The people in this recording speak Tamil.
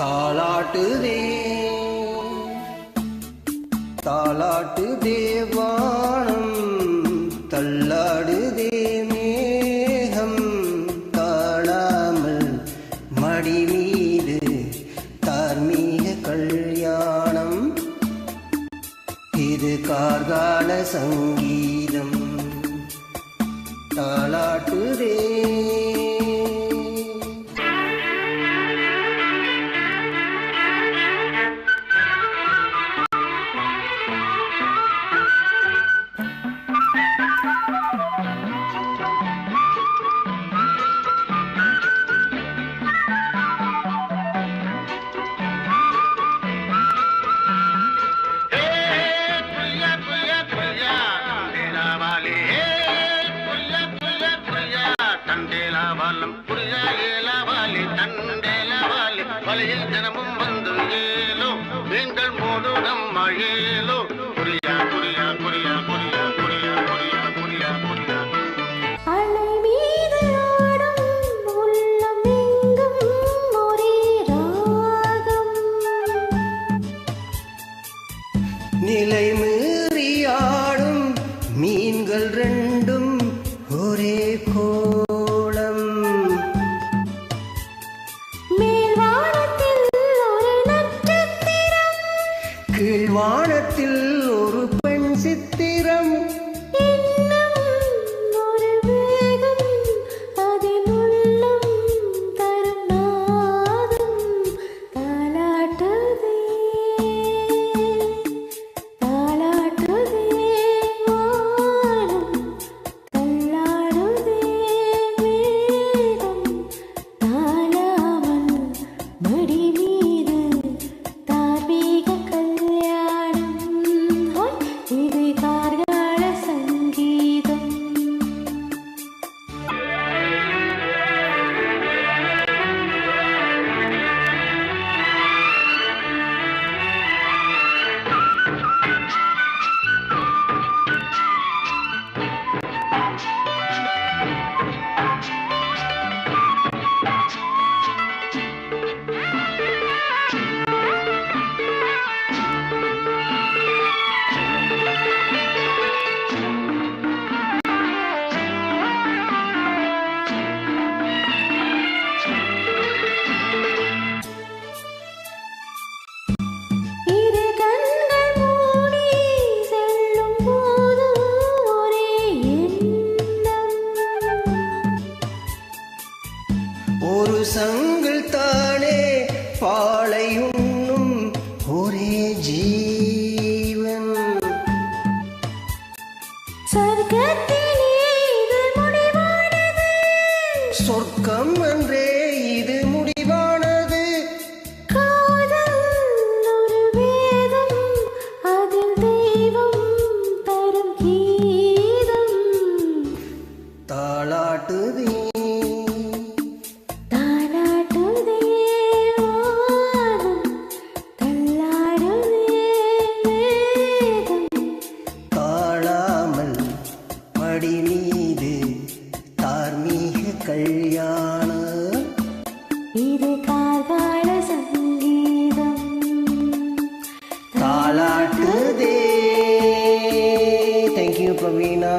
தாளாட்டுதே. தாளாட்டு தேவானம் தள்ளாடுதே மேகம். தாழாமல் மடி மீது தார்மீக கல்யாணம். இது கார்கால சங்கீதம். தாளாட்டுதே. மலையில் தினமும் வந்து ஏலும் நீங்கள் மூடு நம்ம ஏலும் ஜீவன். சொர்க்கம் என்றே கல்யாண இது கார்கால சங்கீதம். தாளாட்டுதே. தேங்க்யூ பிரவீனா